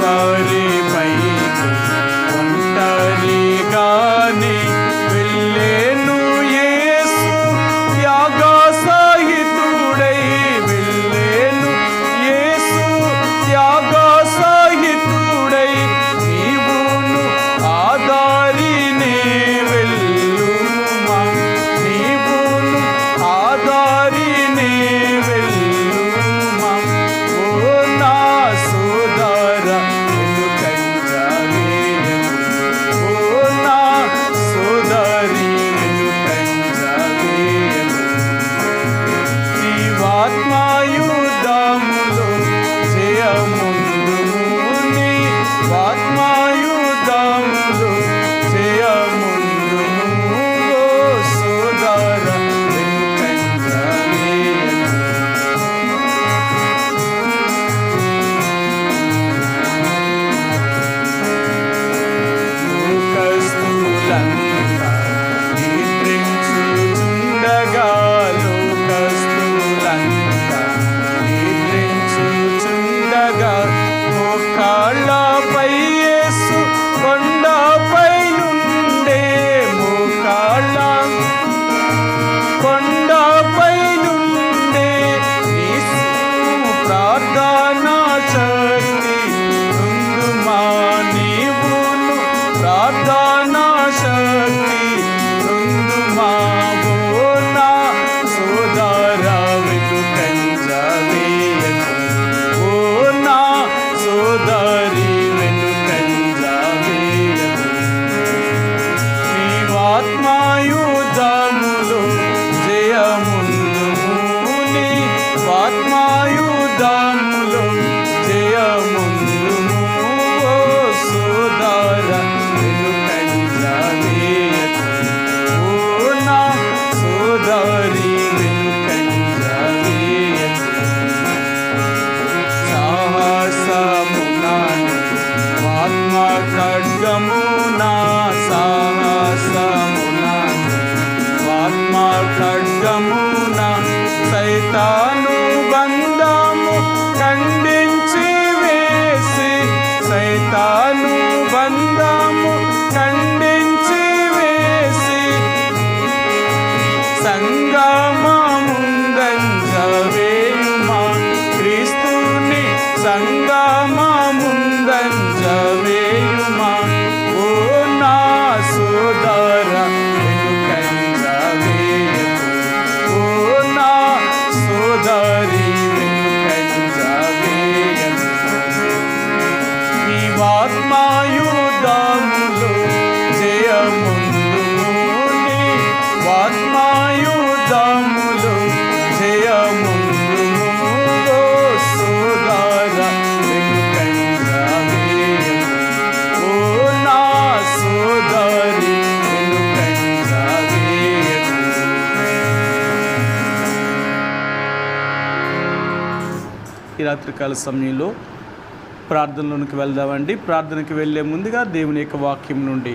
Hare రాత్రికాల సమయంలో ప్రార్థనలోనికి వెళ్దామండి. ప్రార్థనకి వెళ్ళే ముందుగా దేవుని యొక్క వాక్యం నుండి